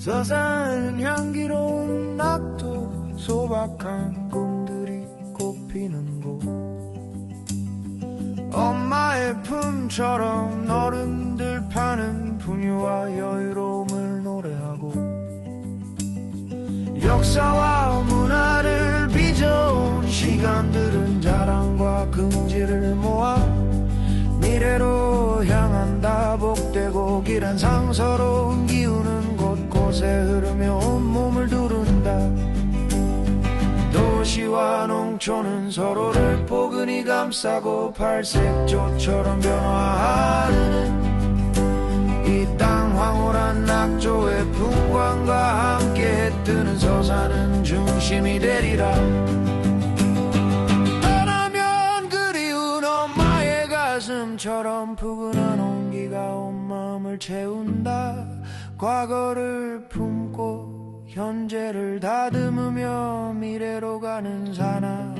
서산 향기로운 낙도 소박한 꿈들이 꽃피는 곳. 엄마의 품처럼 어른들 파는 분유와 여유로움을 노래하고 역사와 문화를 빚어온 시간들은 자랑과 긍지를 모아 미래로 향한다. 복되고 길한 상서로운 곳곳에 흐르며 온몸을 두른다. 도시와 농촌은 서로를 포근히 감싸고 팔색조처럼 변화하는 이 땅 황홀한 낙조의 풍광과 함께 뜨는 서사는 중심이 되리라. 떠나면 그리운 엄마의 가슴처럼 푸근한 온기가 온 마음을 채운다 과거를 품고 현재를 다듬으며 미래로 가는 사나